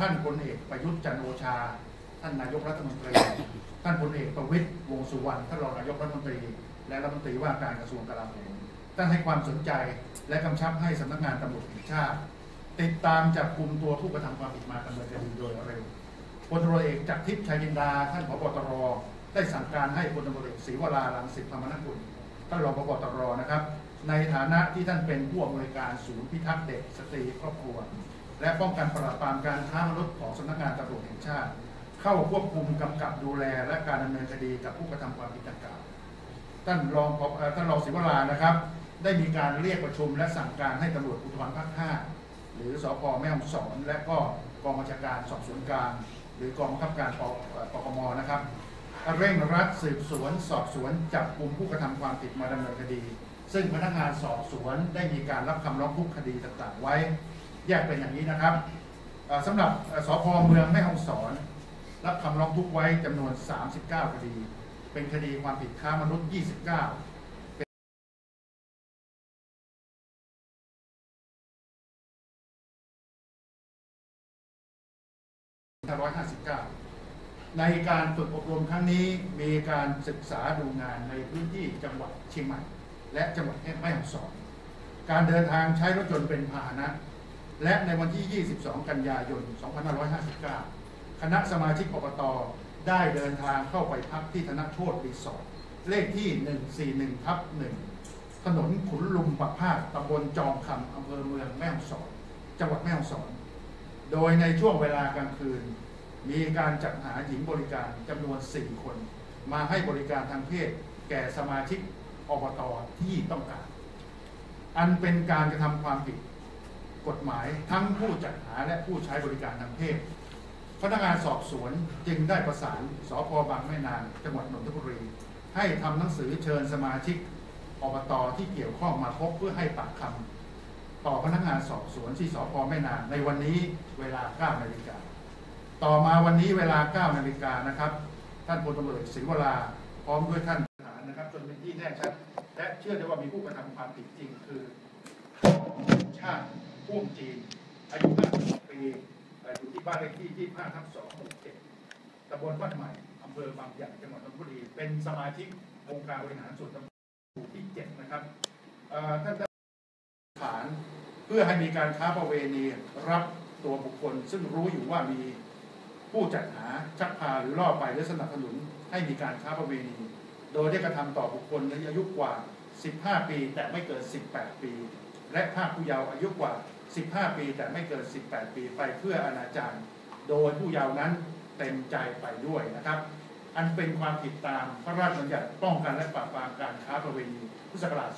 ท่านพลเอกประยุทธ์จันโอชา ท่านนายกรัฐมนตรี ท่านพลเอกประวิตรวงสุวรรณท่านรองนายกรัฐมนตรี และรัฐมนตรีว่าการกระทรวงกลาโหมท่านให้ความสนใจและกำชับให้สำนักงานตำรวจแห่งชาติ ติดตามจับกลุ่มตัวผู้กระทำความผิดมาดำเนินคดีโดยเร็วพลตำรวจเอกจากทิพย์ชัยจินดา ท่านผบตร ได้สั่งการให้พลตำรวจเอกศรีวราลังสิตธรรมนกุลท่านรองผบตรนะครับ ในฐานะที่ท่านเป็นผู้อำนวยการศูนย์พิทักษ์เด็กสตรีครอบครัว และป้องกันปราบปรามการค้ามนุษย์ของสำนักงานตำรวจแห่งชาติ เข้าควบคุมกำกับดูแลและการดำเนินคดีกับผู้กระทำความผิดดังกล่าวท่านรองท่านรองศิวรานะครับ ได้มีการเรียกประชุมและสั่งการให้ตำรวจภูธรภาค5หรือสพแม่ฮ่องสอนและก็กองบัญชาการสอบสวนกลางหรือกองบังคับการปปคมนะครับเร่งรัดสืบสวนสอบสวนจับกลุ่มผู้กระทำความผิดมาดำเนินคดี ซึ่งพนักงานสอบสวนได้มีการรับคำร้องทุกคดีต่างๆไว้ แยกเป็นอย่างนี้นะครับสำหรับสพเมืองแม่ฮ่องสอน รับคำร้องทุกไว้จำนวน 39 คดี เป็นคดีความผิดค้ามนุษย์29 559ในการฝึกอบรมครั้งนี้มีการศึกษาดูงานในพื้นที่จังหวัดเชียงใหม่ และจังหวัดแม่ฮ่องสอน การเดินทางใช้รถยนต์เป็นพาหนะ และในวันที่ 22 กันยายน 2559 คณะสมาชิกอบต ได้เดินทางเข้าไปพักที่ธนโชตรีสอร์ทเลขที่ 141ทับ1ถนนขุนลุมปักพาดตำบลจอมคำอำเภอเมืองแม่ฮ่องสอน จังหวัดแม่ฮ่องสอน โดยในช่วงเวลากลางคืน มีการจัดหาหญิงบริการจำนวน 4 คน มาให้บริการทางเพศ แก่สมาชิกอบตที่ต้องการ อันเป็นการกระทำความผิด กฎหมายทั้งผู้จัดหาและผู้ใช้บริการทางเพศ พนักงานสอบสวนจึงได้ประสานสพบางแม่นางจังหวัดนนทบุรี ให้ทำหนังสือเชิญสมาชิกอบตที่เกี่ยวข้องมาพบเพื่อให้ปากคำต่อพนักงานสอบสวนที่สพแม่นางในวันนี้เวลา 9 นาฬิกา ต่อมาวันนี้เวลา 9 นาฬิกานะครับ ท่านพลตำรวจศรีวราพร้อมด้วยท่านทหารนะครับ จนเป็นที่แน่ชัดและเชื่อได้ว่ามีผู้กระทำความผิดจริงคือชาติ พ่วงจีน อายุ56ปีเอ่ออยู่ที่บ้านเลขที่ 25ทับ2หมู่7ตำบลบ้านใหม่อำเภอบางใหญ่จังหวัดนนทบุรี เป็นสมาชิกองค์การบริหารส่วนตำบลหมู่ที่ 7 นะครับท่านได้ฐานเพื่อให้มีการค้าประเวณีรับตัวบุคคล ซึ่งรู้อยู่ว่ามีผู้จัดหาชักพาหรือล่อไปหรือสนับสนุนให้มีการค้าประเวณี โดยได้กระทำต่อบุคคลอายุกว่า 15 ปี แต่ไม่เกิน 18 ปี และภาคผู้เยาว์อายุกว่า 15 ปีแต่ไม่เกิน 18 ปีไปเพื่ออนาจารโดยผู้เยาว์นั้นเต็มใจไปด้วยนะครับ อันเป็นความผิดตามพระราชบัญญัติป้องกันและปราบปรามการค้าประเวณีพุทธศักราช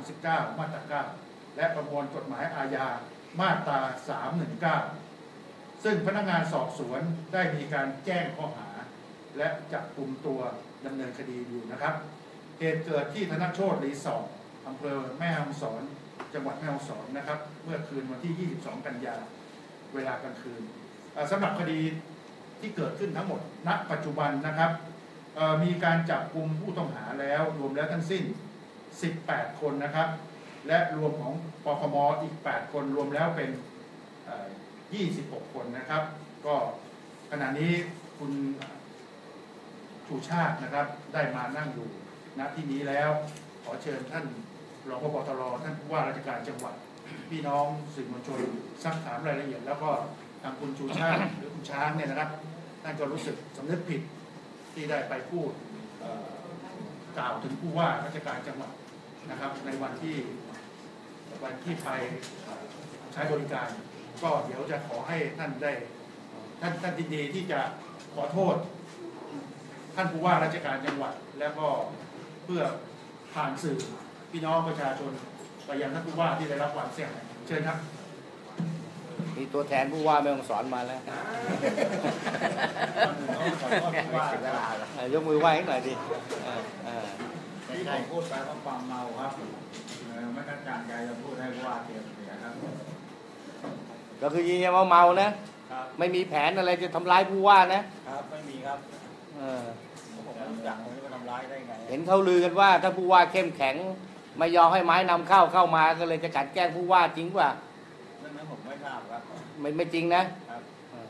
2539 มาตรา9และประมวลกฎหมายอาญามาตรา 319 ซึ่งพนักงานสอบสวนได้มีการแจ้งข้อหา และจับกลุ่มตัวดำเนินคดีอยู่นะครับ เหตุเกิดที่ธนโชตรีสอร์ทอำเภอแม่ฮ่องสอน จังหวัดแม่ฮ่องสอนนะครับ เมื่อคืนวันที่ 22 กันยาเวลากลางคืนสำหรับคดีที่เกิดขึ้นทั้งหมดณปัจจุบันนะครับมีการจับกลุ่มผู้ต้องหาแล้วรวมแล้วทั้งสิ้น 18 คนนะครับ และรวมของปคมอีก 8 คนรวมแล้วเป็น 26 คนนะครับ ก็ขณะนี้คุณชูชาตินะครับได้มานั่งอยู่ณที่นี้แล้วขอเชิญท่าน รองพบตรท่านผู้ว่าราชการจังหวัด พี่น้องสื่อมวลชนซักถามรายละเอียด แล้วก็ทางคุณชูชาติหรือคุณช้างเนี่ยนะครับท่านก็รู้สึกสำนึกผิดที่ได้ไปพูดกล่าวถึงผู้ว่าราชการจังหวัดนะครับ ในวันที่วันที่ไปใช้บริการ ก็เดี๋ยวจะขอให้ท่านได้ท่านท่านยินดีที่จะขอโทษ ท่านผู้ว่าราชการจังหวัดแล้วก็เพื่อผ่านสื่อ พี่น้องประชาชนไปยังท่านผู้ว่าที่ได้รับความเสียหายเชิญครับ มีตัวแทนผู้ว่าไม่ต้องสอนมาแล้วเออยกมือไหว้ให้หน่อยดิเออเออที่ผมพูดไปว่าความเมาครับเอ่อไม่ต้องการใจจะพูดให้ผู้ว่าเสียเสียครับ ก็คือยืนยันว่าเมานะ ครับ ไม่มีแผนอะไรจะทำร้ายผู้ว่านะครับไม่มีครับเออผมไม่รู้จักผมจะไปทำร้ายได้ไง เห็นเขาลือกันว่าถ้าผู้ว่าเข้มแข็ง ไม่ยอมให้ไม้นำเข้าเข้ามาก็เลยจะกลัดแกล้งผู้ว่าจริงป่ะไม่รื่องนั้นผมไม่ทราบครับไม่ไม่จริงนะครับอ่า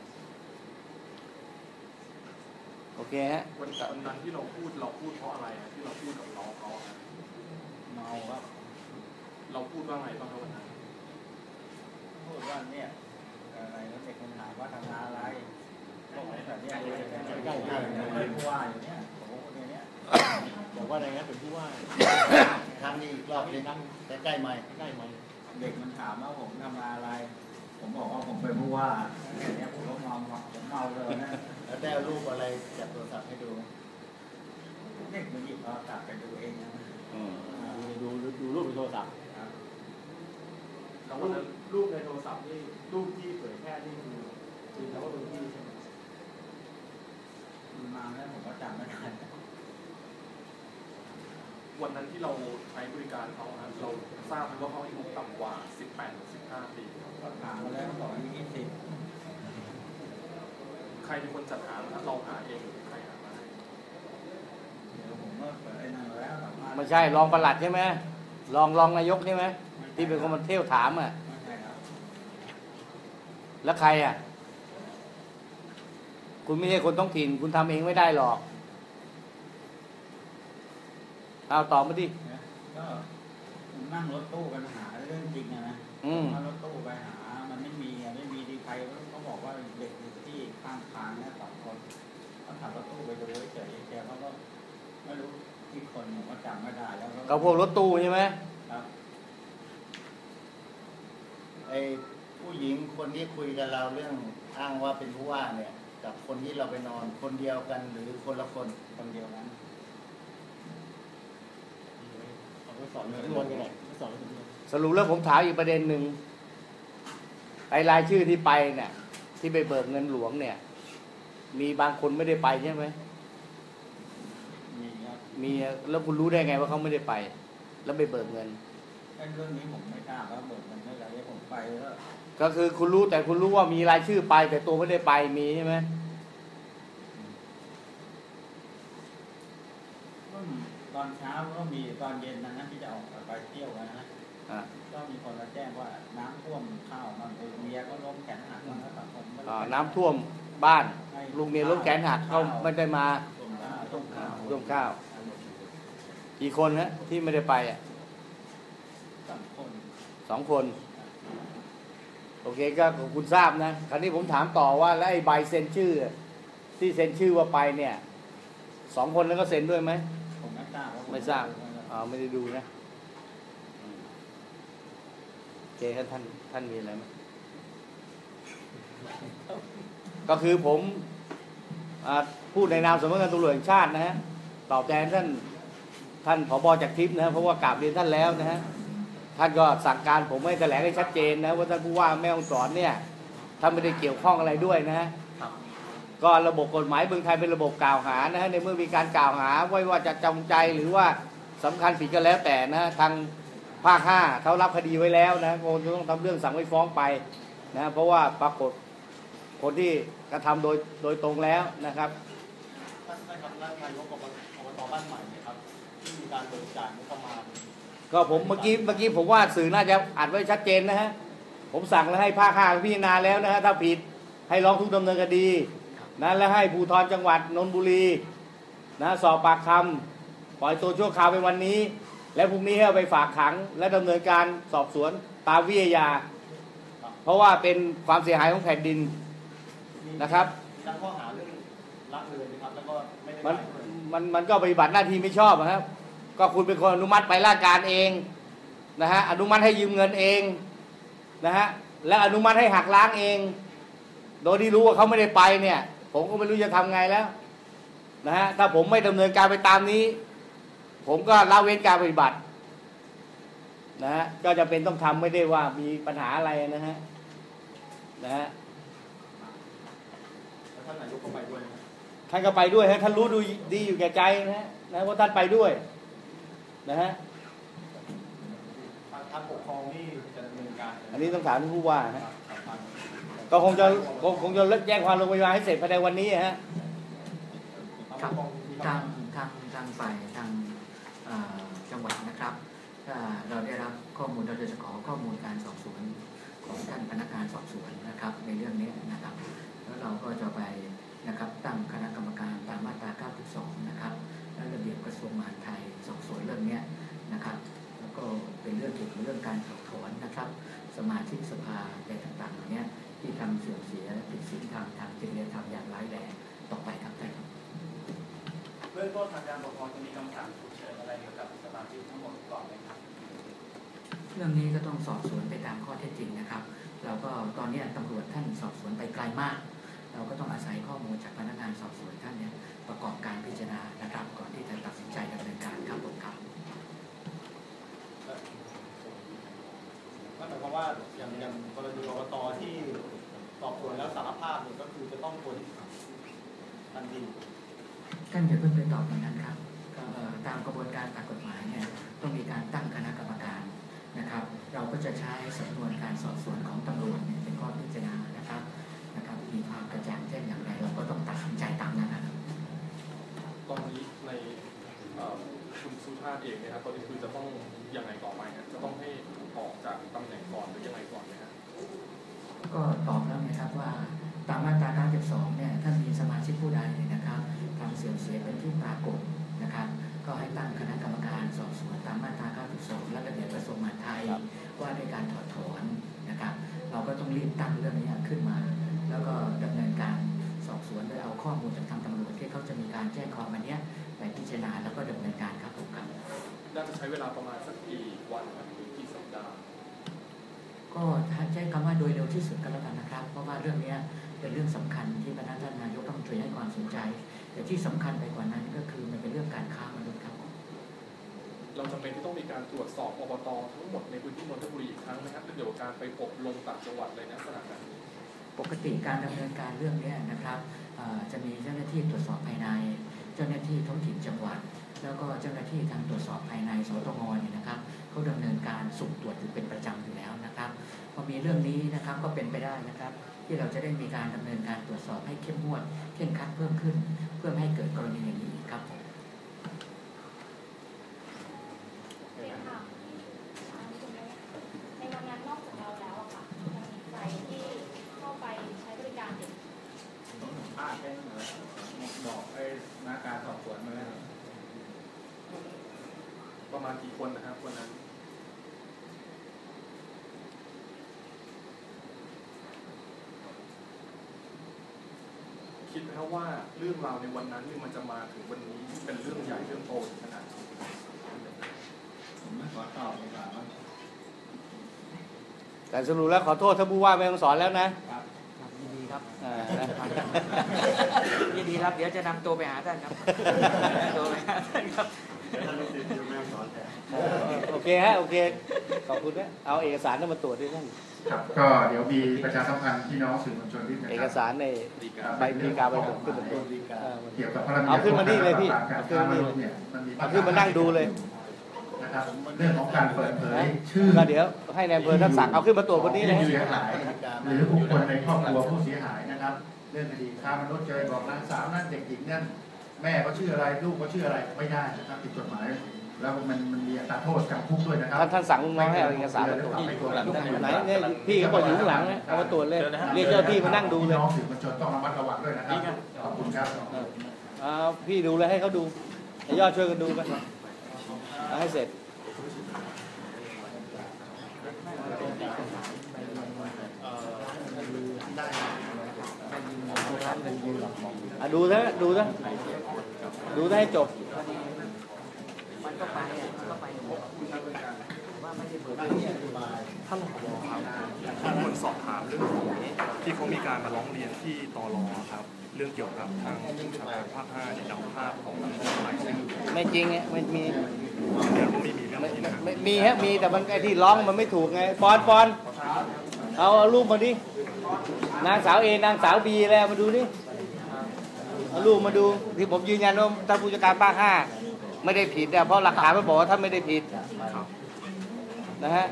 โอเคฮะวันวันนั้นที่เราพูดเราพูดเพราะอะไรอะที่เราพูดกับน้องเขาอะเมาครับเราพูดว่าไงบ้างครับวันนั้นพูดว่าเนี่ยอะไรแล้วเด็กมันถามว่าทำงานอะไรบอกว่าแบบเนี้ยเลยใกล้ๆกันเลยผู้ว่าอย่างเนี้ย บอกว่าอะไรนะเป็นผู้ว่าครั้งนี้อีกรอบนึงใกล้ๆใหม่ใกล้ไหมเด็กมันถามว่าผมทำงานอะไร ผมบอกว่าผมเป็นผู้ว่าแค่เนี้ยผมก็เมาผมเมาเลยนะแล้วได้เอารูปอะไรจากโทรศัพท์ให้ดูเด็กมันหยิบโทรศัพท์ไปดูเองนะอืมดูดูดูรูปในโทรศัพท์ครับแล้ววันนั้นรูปในโทรศัพท์นี่รูปที่เผยแพร่นี่คือคือแล้วว่าเป็นที่ใช่ไหมมันมาแล้วผมก็จำไม่ได้ วันนั้นที่เราใช้บริการเขาครับเราทราบไหมว่าเขาอายุต่ำกว่า 18หรือ15 ปีครับก็ถามมาแล้วบอกอายุยี่สิบใครเป็นคนจัดหาครับเราหาเองหรือใครหามาให้เดี๋ยวผมก็เปิดไอ้นั่นแล้วสัภาษณ์ไม่ใช่รองประหลัดใช่ไหมรองรองนายกใช่ไหมที่เป็นคนมาเที่ยวถามอะ ไม่ใช่ครับแล้วใครอะ คุณไม่ใช่คนท้องถิ่น คุณทำเองไม่ได้หรอก เอาตอบมาดินะก็ผมนั่งรถตู้กันหาเรื่องจริงอะนะอืมมารถตู้ไปหา มันไม่มีอะไม่มีดีใครเขาบอกว่าเด็กอยู่ที่ข้างทางเนี่ยสองคนเขาขับรถตู้ไปดูเฉยๆแกเขาก็ไม่รู้ที่คนผมก็จำไม่ได้แล้วก็พวกรถตู้ใช่ไหมครับไอ้ผู้หญิงคนที่คุยกับเราเรื่องอ้างว่าเป็นผู้ว่าเนี่ย กับคนที่เราไปนอนคนเดียวกันหรือคนละคนคนเดียวนั้น เอาไปสอนทุกคนกันหน่อยไปสอนทุกคนสรุปแล้วผมถามอีกประเด็นหนึ่งไอ้รายชื่อที่ไปเนี่ย ที่ไปเบิกเงินหลวงเนี่ย มีบางคนไม่ได้ไปใช่ไหมมีครับมีแล้วคุณรู้ได้ไงว่าเขาไม่ได้ไป แล้วไปเบิกเงินไอ้เรื่องนี้ผมไม่ทราบว่าเบิกมันเท่าไหร่ผมไปแล้วก็คือคุณรู้แต่คุณรู้ว่ามีรายชื่อไป แต่ตัวไม่ได้ไปมีใช่ไหมก็ตอนเช้าก็มีตอนเย็นนะนะที่ ก็มีคนมาแจ้งว่าน้ำท่วมข้าวมันคือเมียก็ล้มแขนหักแล้วสังคมไม่ได้อ่าน้ำท่วมบ้านลุงเมียล้มแขนหักเขาไม่ได้มาต้มข้าวต้มข้าวร่วมข้าวกี่คนฮะที่ไม่ได้ไปอะสองคนสองคน โอเคก็คุณทราบนะคราวนี้ผมถามต่อว่าแล้วไอ้ใบเซ็นชื่อ ที่เซ็นชื่อว่าไปเนี่ยสองคนนั้นก็เซ็นด้วยไหมผมไม่ทราบว่าผไม่ทราบอ่าไม่ได้ดูนะอืมโอ เคครับท่านท่านมีอะไรไหมก็คือผมอ่าพูดในนามสำนักงานตำรวจแห่งชาตินะฮะตอบแทนท่านท่านผบจากทิพย์นะฮะเพราะว่ากราบเรียนท่านแล้วนะฮะท่านก็สั่งการผมให้แถลงให้ชัดเจนนะว่าท่านผู้ว่าแม่ฮ่องสอนเนี่ยท่านไม่ได้เกี่ยวข้องอะไรด้วยนะฮะก็ระบบกฎหมายเมืองไทยเป็นระบบกล่าวหานะฮะในเมื่อมีการกล่าวหาไว้ว่าจะจงใจหรือว่าสำคัญผิดก็แล้วแต่นะฮะทาง ภาคห้าเขารับคดีไว้แล้วนะคงจะต้องทำเรื่องสั่งไม่ฟ้องไปนะเพราะว่าปรากฏคนที่กระทำโดยโดยตรงแล้วนะครับท่านท่านครับแล้วนายกอบอบตบ้านใหม่เนี่ยครับที่มีการเบิกจ่ายงบประมาณก็ผมเมื่อกี้เมื่อกี้ผมว่าสื่อน่าจะอัดไว้ชัดเจนนะฮะผมสั่งแล้วให้ภาคห้าพิจารณาแล้วนะฮะถ้าผิดให้ร้องทุกข์ดำเนินคดีนะและให้ภูธรจังหวัดนนทบุรีนะสอบปากคำปล่อยตัวชั่วคราวไปวันนี้ และพรุ่งนี้ให้เอาไปฝากขัง และดำเนินการสอบสวนตามวิทยา เพราะว่าเป็นความเสียหายของแผ่นดินมีนะครับมีตั้งข้อหาเรื่องละเลยนะครับแล้วก็ไม่ได้มันจ่ายด้วยมันมันก็ปฏิบัติหน้าที่ไม่ชอบอะครับ ก็คุณเป็นคนอนุมัติไปราชการเองนะฮะอนุมัติให้ยืมเงินเองนะฮะและอนุมัติให้หักล้างเอง โดยที่รู้ว่าเขาไม่ได้ไปเนี่ย ผมก็ไม่รู้จะทำไงแล้วนะฮะถ้าผมไม่ดำเนินการไปตามนี้ ผมก็ละเว้นการปฏิบัติ นะฮะก็จะเป็นต้องทำไม่ได้ว่ามีปัญหาอะไรนะฮะนะฮะแล้วท่านนายกก็ไปด้วยนะครับท่านก็ไปด้วยฮะท่านรู้ดูดีอยู่แก่ใจนะฮะนะว่าท่านไปด้วย นะฮะทางทางปกครองนี่จะดำเนินการอันนี้ต้องถามท่านผู้ว่าฮะกับทางก็คงจะคงคงจะแจ้งความโรงพยาบาลให้เสร็จภายในวันนี้ฮะทางปกครองมีทางคำสั่งทางทางฝ่ายทางเอ่อ จังหวัดนะครับเราได้รับข้อมูลเราจะขอข้อมูลการสอบสวนของท่านพนักงานสอบสวนนะครับ ในเรื่องนี้นะครับ แล้วเราก็จะไปนะครับตั้งคณะกรรมการตามมาตรา 92 นะครับและระเบียบกระทรวงมหาดไทยสอบสวนเรื่องนี้นะครับ แล้วก็เป็นเรื่องเกี่ยวกับเรื่องการถอดถอนนะครับ สมาชิกสภาอะไรต่างๆเหล่านี้ที่ทำเสื่อมเสียผิดศีลธรรมทางจริยธรรมอย่างร้ายแรงต่อไปครับท่านครับเรื่องต้นทางการปกครองจะมีคำสั่ง กับสมาชิกทั้งหมดก่อนไหมครับเรื่องนี้ก็ต้องสอบสวนไปตามข้อเท็จจริงนะครับ เราก็ตอนนี้ตำรวจท่านสอบสวนไปไกลมาก เราก็ต้องอาศัยข้อมูลจากพนักงานสอบสวนท่านเนี่ยประกอบการพิจารณานะครับ ก่อนที่จะตัดสินใจดำเนินการครับผมครับนั่นหมายความว่าอย่างอย่างกรณีกรกตที่สอบสวนแล้วสารภาพเนี่ยก็คือจะต้องพ้นทันทีท่านอย่าเพิ่งไปตอบอย่างนั้นครับก็เอ่อ ตามกระบวนการตามกฎหมายเนี่ยต้องมีการตั้งคณะกรรมการนะครับ เราก็จะใช้สำนวนการสอบสวนของตำรวจเนี่ยเป็นข้อพิจารณานะครับนะครับ มีความกระจ่างแจ้งอย่างไร เราก็ต้องตัดสินใจตามนั้นนะครับตอนนี้ในเอ่อคุณสุชาติเองเนะครับตอนนี้คือจะต้องยังไงต่อไปฮะจะต้องให้ออกจากตำแหน่งก่อนหรือยังไงก่อนไหมฮะก็ตอบแล้วนะครับว่าตามมาตรา92เนี่ยถ้ามีสมาชิกผู้ใดนะครับทำเสื่อมเสียเป็นที่ปรากฏ นะครับ ก็ให้ตั้งคณะกรรมการสอบสวนตามมาตรา92และระเบียบกระทรวงมหาดไทยว่าด้วยการถอดถอนนะครับ เราก็ต้องรีบตั้งเรื่องนี้ขึ้นมา แล้วก็ดำเนินการสอบสวนโดยเอาข้อมูลจากทางตำรวจที่เขาจะมีการแจ้งความวันเนี้ยไปพิจารณาแล้วก็ดำเนินการครับผมครับน่าจะใช้เวลาประมาณสักกี่วันครับหรือกี่สัปดาห์ก็ใช้คำว่าโดยเร็วที่สุดก็แล้วกันนะครับ เพราะว่าเรื่องเนี้ยเป็นเรื่องสำคัญที่พนักท่านนายกรัฐมนตรีให้ความสนใจ แต่ที่สำคัญไปกว่านั้นก็คือมันเป็นเรื่องการค้ามนุษย์ครับเราจำเป็นที่ต้องมีการตรวจสอบอบตทั้งหมดในพื้นที่นนทบุรีอีกครั้งไหมครับเกี่ยวกับการไปอบรมต่างจังหวัดเลยนะลักษณะแบบนี้ปกติการดำเนินการเรื่องเนี้ยนะครับเอ่อจะมีเจ้าหน้าที่ตรวจสอบภายใน เจ้าหน้าที่ท้องถิ่นจังหวัด แล้วก็เจ้าหน้าที่ทางตรวจสอบภายในสตงเนี่ยนะครับเขาดำเนินการสุ่มตรวจอยู่เป็นประจำอยู่แล้วนะครับพอมีเรื่องนี้นะครับก็เป็นไปได้นะครับ ที่เราจะได้มีการดำเนินการตรวจสอบให้เข้มงวดเข้มขัดเพิ่มขึ้น เพื่อให้เกิดกรณีอย่างนี้อีกครับผม เดี๋ยวค่ะถามคุณได้ไหมคะในวันนั้นนอกจากเราแล้วอะค่ะยังมีใครที่เข้าไปใช้บริการเด็ก ต้องสัมภาษณ์ได้เหรอบอกไอ้นักการสอบสวนมาแล้ว ประมาณกี่คนนะครับวันนั้น คิดไหมครับว่าเรื่องราวในวันนั้นนี่มันจะมาถึงวันนี้เป็นเรื่องใหญ่เรื่องโตถึงขนาดนี้ ผมไม่ขอตอบดีกว่าว่า แต่สรุปแล้วขอโทษท่านผู้ว่าไม่ต้องสอนแล้วนะ ครับครับยินดีครับอ่านะ ยินดีครับเดี๋ยวจะนำตัวไปหาท่านครับตัวไปหาท่านครับโอเคฮะ โอเค ขอบคุณนะ เอาเอกสารนั้นมาตรวจด้วยท่านครับก็เดี๋ยวมีประชาสัมพันธ์พี่น้องสื่อมวลชนนิดนะเอคกรับสารในใบดีกาใบผมขึ้นมาตรวจเออเกี่ยวกับพระราชบัญญัติเอาขึ้นมานี่เลยพี่การเอาขึ้นค้ามานี่มนุษย์เนี่ยมันมีปัญเอาหขึ้นมานั่งดูเลย นะครับเรื่องของการเปิดเผยชื่อก็เดี๋ยวให้นายอำเภอท่านสั่งเอาขึ้นมาตรวจวันนี้เลยผู้เสียหาย หรือบุคคลในครอบครัวผู้เสียหายนะครับ เรื่องคดีค้ามนุษย์เจอบอกนางสาวนั่นเด็กหญิงนั่นแม่เขาชื่ออะไรลูกเขาชื่ออะไรไม่ได้นะครับผิดกฎหมาย แล้วมันมันมีอัตราโทษจำคุกด้วยนะครับท่านท่านสั่งลุงน้อยให้เอาเอกสารมาตรวจไหนเนี่ยพี่เขาบอกอยู่ข้างหลังนะเอามาตรวจเลยเรียกเจ้าหน้าที่มานั่งดูเลยพี่น้องสื่อมวลชนต้องระมัดระวังด้วยนะครับขอบคุณครับเอาพี่ดูเลยให้เขาดูให้ยอดช่วยกันดูกันเอาให้เสร็จ อะดูซะดูซะดูซะให้จบมันก็ไปอะมันก็ไปหมดว่าไม่ได้เปิดเผยท่านผอครับมีคนสอบถามเรื่องของที่เขามีการมาร้องเรียนที่ตรครับ เรื่องเกี่ยวกับทางผู้ชาการภาคห้าเนี่ยนำภาพของหลายชื่อไม่จริงอะไม่มียืนยันว่าไม่มีเรื่องไม่นี้ไม่นะครับไม่มีฮะมีแต่มันไอ้ที่ร้องมันไม่ถูกไงปอนปอนเอาเอารูปมาดินางสาวเอนางสาวบีแล้วมาดูดิ เอารูปมาดูที่ผมยืนยันว่าท่านผู้จัดการภาคห้าไม่ได้ผิดอะเพราะหลักฐานมันบอกว่าท่านไม่ได้ผิดครับนะฮะ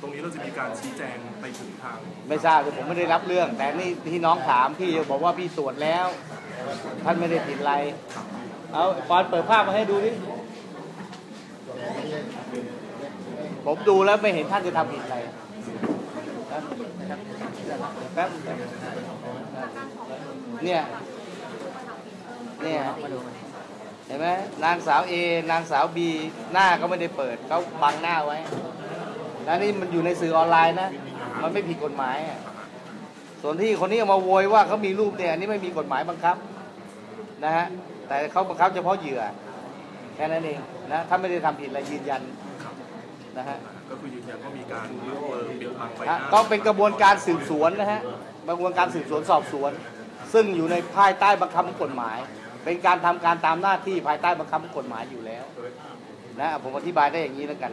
ตรงนี้เราจะมีการชี้แจงไปถึงทาง ไม่ทราบผมไม่ได้รับเรื่อง แต่นี่ที่น้องถามพี่บอกว่าพี่ตรวจแล้ว ท่านไม่ได้ผิดอะไร เอาปอนเปิดภาพมาให้ดูดิผมดูแล้วไม่เห็นท่านจะทำผิดอะไรนะแป๊บเนี่ย เนี่ยเห็นไหมนางสาวเอนางสาวบีหน้าก็ไม่ได้เปิดเขาบังหน้าไว้ แล้วนี่มันอยู่ในสื่อออนไลน์นะ มันไม่ผิดกฎหมายอะส่วนที่คนนี้เอามาโวยว่าเขามีรูปเนี่ยอันนี้ไม่มีกฎหมายบังคับนะฮะแต่เขาบังคับเฉพาะเหยื่อแค่นั้นเองนะถ้าไม่ได้ทำผิดอะไรยืนยันนะฮะก็คือยืนยันว่ามีการเออปิดบังใบหฮะน้าต้องเป็นกระบวนการสืบสวนนะฮะกระบวนการสืบสวนสอบสวน ซึ่งอยู่ในภายใต้บังคับของกฎหมาย เป็นการทำการตามหน้าที่ภายใต้บังคับของกฎหมายอยู่แล้วนะผมอธิบายได้อย่างนี้แล้วกัน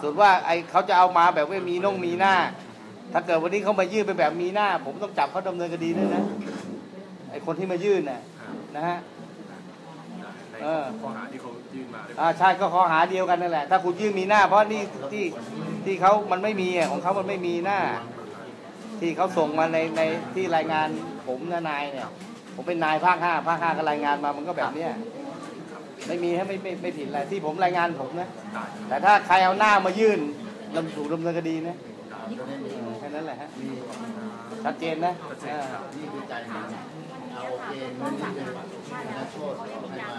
ส่วนว่าไอ้เขาจะเอามาแบบว่ามีน่องมีหน้า ถ้าเกิดวันนี้เขามายื่นเป็นแบบมีหน้า ผมต้องจับเขาดำเนินคดีด้วยนะไอ้คนที่มายื่นน่ะนะฮะในเออข้อหาที่เขายื่นมาด้วยอ่าใช่ก็ข้อหาเดียวกันนั่นแหละ ถ้าคุณยื่นมีหน้า เพราะนี่ที่ที่เขามันไม่มีอะของเขามันไม่มีหน้า ที่เขาส่งมาในในที่รายงานผมนะนายเนี่ย ผมเป็นนายภาคห้าภาคห้าก็รายงานมามันก็แบบเนี้ยไม่มีฮะไม่ไม่ไม่ผิดอะไรที่ผมรายงานผมนะ แต่ถ้าใครเอาหน้ามายื่นดำถูกดำเนินคดีนะเออแค่นั้นแหละฮะชัดเจนนะอ่านี่คือใจหนึ่งเอาโอเคเงินนี่คือนักโทษขอให้มา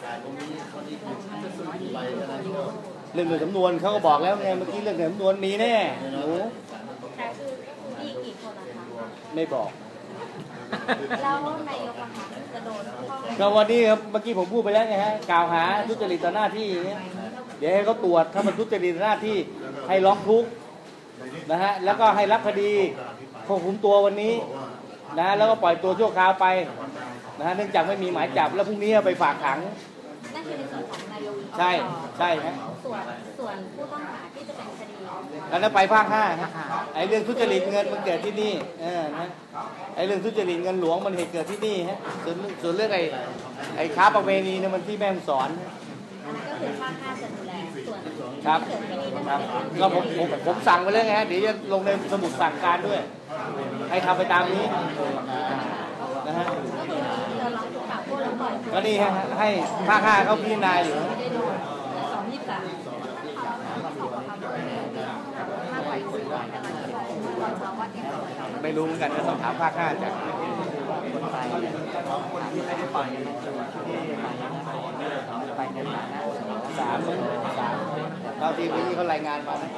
แต่ตรงนี้คนนี้คือใบนักโทษเรื่องหนึ่งสำนวนเขาก็บอกแล้วไงเมื่อกี้เรื่องหนึ่งสำนวนมีแน่หนูแต่คือมีกี่คนนะคะไม่บอก แล้วนายกอะคะจะโดนข้อก็วันนี้ครับเมื่อกี้ผมพูดไปแล้วไงฮะกล่าวหาทุจริตต่อหน้าที่อย่างเงี้ยเดี๋ยวให้เขาตรวจถ้ามันทุจริตต่อหน้าที่ให้ร้องทุกข์นะฮะแล้วก็ให้รับคดีควบคุมตัววันนี้นะฮะแล้วก็ปล่อยตัวชั่วคราวไปนะฮะเนื่องจากไม่มีหมายจับแล้วพรุ่งนี้ไปฝากขัง นั่นคือในส่วนของนายกใช่ใช่ฮะส่วนส่วนผู้ต้องหาที่จะเป็นคดี แล้วนั้นไปภาคห้าฮะไอ้เรื่องทุจริตเงินมันเกิดที่นี่เออนะไอ้เรื่องทุจริตเงินหลวงมันเหตุเกิดที่นี่ฮะส่วนส่วนเรื่องไอ้ไอ้ค้าประเวณีเนี่ยมันที่แม่ฮ่องสอนอันนั้นก็คือภาคห้าจะดูแลส่วนครับที่เกิดที่นี่นะครัคะบก็ผมผมผมสั่งไปแล้วไงฮะเดี๋ยวจะลงในสมุดสั่งการด้วย ให้ทำไปตามนี้นะฮะก็คือเราร้องทุกข์กล่าวโทษแล้วปล่อยก็นี่ฮะให้ภาคห้าเขาพิจารณาอยู่ ไม่ได้โดนสองยี่สิบสามมากกว่าอีกสี่วันกำลังจะบอกเราว่าที่เรา ไม่รู้เหมือนกันนะต้องถามภาคห้าจากสามสามเท่าที่ที่เขารายงานมานะ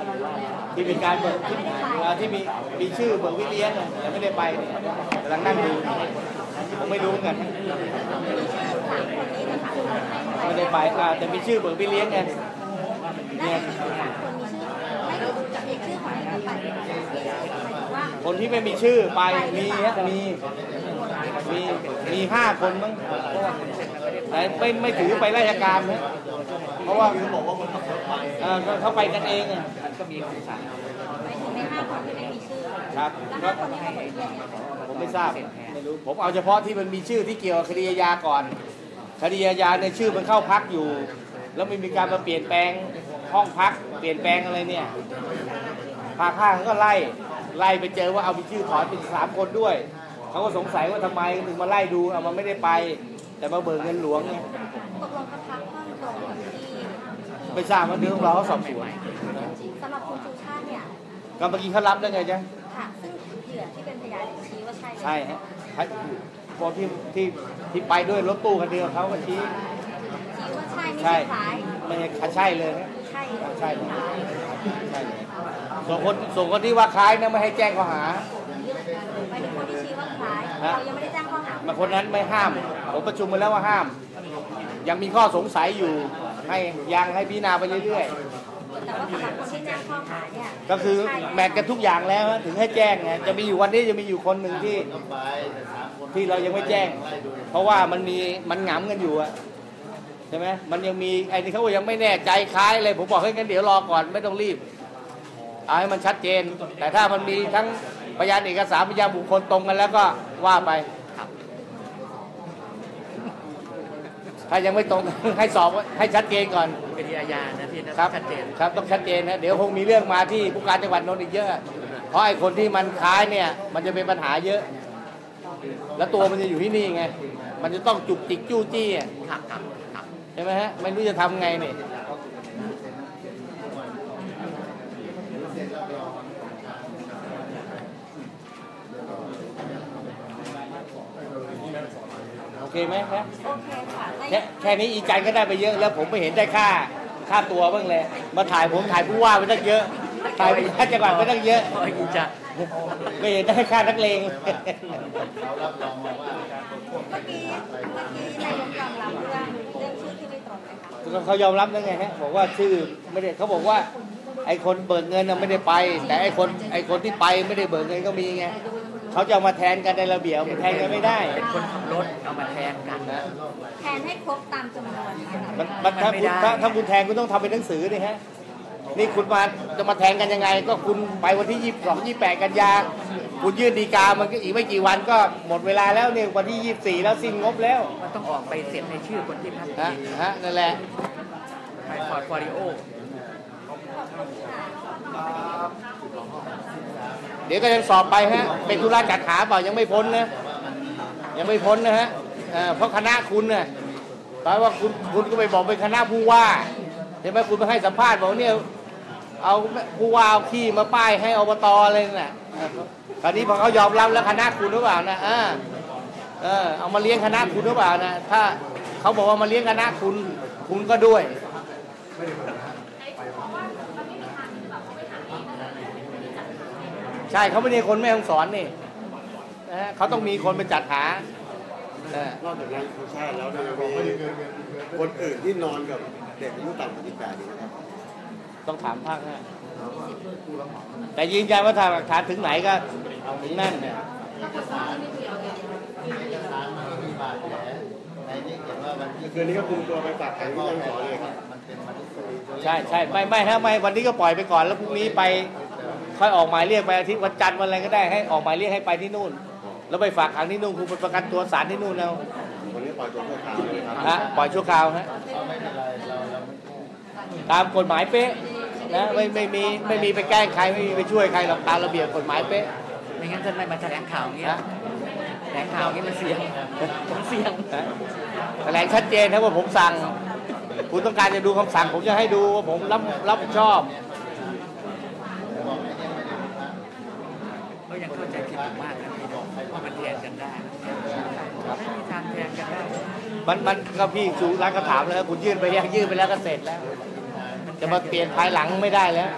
ที่มีการเบิกที่เอ่อที่มีมีชื่อเบิกวิเลียนแต่ไม่ได้ไปเนี่ยกำลังนั่งดูผมไม่รู้เหมือนกันไม่ได้ไปแต่มีชื่อเบิกวิเลียนไงได้ที่สามคนมีชื่อไม่รู้จักเอกชื่อของใครไปหมายถึงว่า คนที่ไม่มีชื่อไปมีฮะมีมีมีห้าคนมั้งแต่ไม่ไม่ถือไปราชการนะเพราะว่าเออก็เขาไปกันเองอะหมายถึงในห้าคนที่ไม่มีชื่อครับแล้วก็ห้าคนที่เขาเปิดเผยเนี่ยผมไม่ทราบไม่รู้ผมเอาเฉพาะที่มันมีชื่อที่เกี่ยวกับคดีอาญาก่อน คดีอาญาในยชื่อมันเข้าพักอยู่ แล้วไม่มีการมาเปลี่ยนแปลงห้องพัก เปลี่ยนแปลงอะไรเนี่ยภาคห้าเขาก็ไล่ ไล่ไปเจอว่าเอามีชื่อถอนเป็นสามคนด้วยเขาก็สงสัยว่าทำไมถึงมาไล่ดูเอามันไม่ได้ไป แต่มาเบิกเงินหลวงไงตกลงเขาพักห้องตรงกับที่ไม่ทราบว่าเดี๋ยวต้องรอเขาสอบสวนสำหรับคุณชูชาติเนี่ยก็เมื่อกี้เขารับได้ไงจ๊ะค่ะซึ่งเหยื่อที่เป็นพยานชี้ว่าใช่ไหมใช่ฮะพอที่ที่ที่ไปด้วยรถตู้คันเดียวเขาก็ชี้ชี้ว่าใช่ไม่ใช่ใช่คล้ายไม่ใช่ใช่เลยนะใช่ใช่เลยใช่เลย ส่วนคนส่วนคนที่ว่าคล้ายนะไม่ให้แจ้งข้อหาหมายถึงคนที่ชี้ว่าคล้ายฮะเรายังไม่ได้แจ้งข้อหาบางคนนั้นไม่ห้ามผมประชุมมาแล้วว่าห้าม ยังมีข้อสงสัยอยู่ให้ยังให้พิจารณาไปเรื่อยแต่ว่าสำหรับคนที่แจ้งข้อหาเนี่ยๆก็คือแมทกันทุกอย่างแล้วฮะถึงให้แจ้งไงจะมีอยู่วันนี้จะมีอยู่คนหนึ่งที่ต้องไปแต่สามคนที่เรายังไม่แจ้งไล่ดูเพราะว่ามันมีมันหงำกันอยู่อะใช่ไหมมันยังมีไอ้นี่เขายังไม่แน่ใจคล้ายเลยผมบอกให้งั้นเดี๋ยวรอก่อนไม่ต้องรีบ เอาให้มันชัดเจน แต่ถ้ามันมีทั้งพยานเอกสารพยานบุคคลตรงกันแล้วก็ว่าไป ถ้ายังไม่ตรง ให้สอบให้ชัดเจนก่อนเป็นอาญานะพี่นะครับชัดเจนครับต้องชัดเจนนะเดี๋ยวคงมีเรื่องมาที่ผู้การจังหวัดนนท์อีกเยอะ เพราะไอ้คนที่มันคล้ายเนี่ย มันจะเป็นปัญหาเยอะ แล้วตัวมันจะอยู่ที่นี่ไง มันจะต้องจุกจิกจู้จี้อะครับครับครับ ใช่ไหมฮะไม่รู้จะทำไงเนี่ย เคไหมครับโอเคค่ะในแค่แค่นี้อีจันก็ได้ไปเยอะแล้วผมไม่เห็นได้ค่าค่าตัวบ้างเลย มาถ่ายผมถ่ายผู้ว่าไปตั้งเยอะในตายไปห้าจังหวัดไม่ต้องเยอะพออีจะไม่เห็นได้ค่านักเลงเรารับรองมาว่าการปกป้องเมื่อกี้เมื่อกี้นายกยอมรับเรื่องเรื่องชื่อที่ไม่ตรงไหมคะเขายอมรับแล้วไงฮะบอกว่าชื่อไม่ได้เขาบอกว่าไอ้คนเบิกเงินน่ะไม่ได้ไป แต่ไอ้คนไอ้คนที่ไปไม่ได้เบิกเงินก็มีไง เขาจะเอามาแทนกันในระเบียบมันแทนกันไม่ได้ เป็นคนขับรถเอามาแทนกันนะ แทนให้ครบตามจำนวนนะคะมันมันถ้าคุณถ้าถ้าคุณแทนคุณต้องทำเป็นหนังสือนี่ฮะ นี่คุณมาจะมาแทนกันยังไง ก็คุณไปวันที่ยี่สิบสองยี่แปดกันยา คุณยื่นดีกา มันก็อีกไม่กี่วันก็หมดเวลาแล้วเนี่ยวันที่ยี่สี่แล้วสิ้นงบแล้วมันต้องออกไปเสร็จในชื่อคนที่พักฮะฮะนั่นแหละ ไปพอร์ตฟอริโอเดี๋ยวก็ยังสอบไปฮะ เป็นธุระจัดหาเปล่ายังไม่พ้นนะยังไม่พ้นนะฮะเพราะคณะคุณน่ะแปลว่าคุณคุณก็ไปบอกเป็นคณะผู้ว่าใช่ไหมคุณไปให้สัมภาษณ์บอกเนี่ยเอาผู้ว่าเอาขี้มาป้ายให้อบตอะไรน่ะคราวนี้พอเขายอมรับแล้วคณะคุณหรือเปล่านะเออเออเอามาเลี้ยงคณะคุณหรือเปล่านะ ถ้าเขาบอกว่ามาเลี้ยงคณะคุณ คุณก็ด้วย ใช่เขาไม่ได้คนแม่ของสอนนี่นะฮะเขาต้องมีคนไปจัดหาเออนอกจากนั้นคุณชาติแล้วเนี่ยมีคนอื่นที่นอนกับเด็กอายุต่ำกว่า18อีกนะครับต้องถามภาคหน้าแต่ยืนยันว่าถ้าหลักฐานถึงไหนก็เอาถึงนั่นเนี่ยเอกสารเอกสารมันมีบาดแผลในนี้เขียนว่าวันที่คืนนี้ก็คุมตัวไปฝากขังที่ยังขอเลยครับมันเป็นมันที่สุดใช่ใช่ไม่ไม่ฮะไม่วันนี้ก็ปล่อยไปก่อนแล้วพรุ่งนี้ไป ค่อยออกหมายเรียกไปอาทิตย์วันจันทร์วันอะไรก็ได้ให้ออกหมายเรียกให้ไปที่นู่น แล้วไปฝากขังที่นู่นคุณไปประกันตัวศาลที่นู่นเอาวันนี้ปล่อยตัวชั่วคราวเลยครับฮะปล่อยชั่วคราวฮะเราไม่เป็นไรเราเราไม่ตามกฎหมายเป๊ะนะไม่ไม่มีไม่มีไปแกล้งใครไม่มีไปช่วยใครหรอกตามระเบียบกฎหมายเป๊ะไม่งั้นท่านไม่มาแถลงข่าวอย่างเงี้ยนะแถลงข่าวอย่างเงี้ยมันเสี่ยงผมเสี่ยงนะแถลงชัดเจนนะว่าผมสั่ง คุณต้องการจะดูคำสั่ง ผมจะให้ดูว่าผมรับรับผิดชอบ ยังเข้าใจผิดอยู่มากนะพี่ว่ามันแทนกันได้ไม่มีทางแทนกันได้ มันมันก็พี่ชูร้านก็ถามแล้วคุณยื่นไปยังยื่นไปแล้วก็เสร็จแล้ว จะมาเปลี่ยนภายหลังไม่ได้แล้ว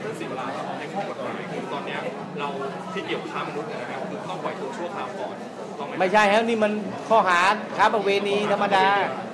เรื่องสิเวลาครับในข้อกฎหมายคือตอนเนี้ยเราที่เกี่ยวกับค้ามนุษย์เนยนะครับคือต้องปล่อยตัวชั่วคราวก่อนต้องไหมไม่ใช่ครับนี่มันข้อหาค้าประเวณีธรรมดาเ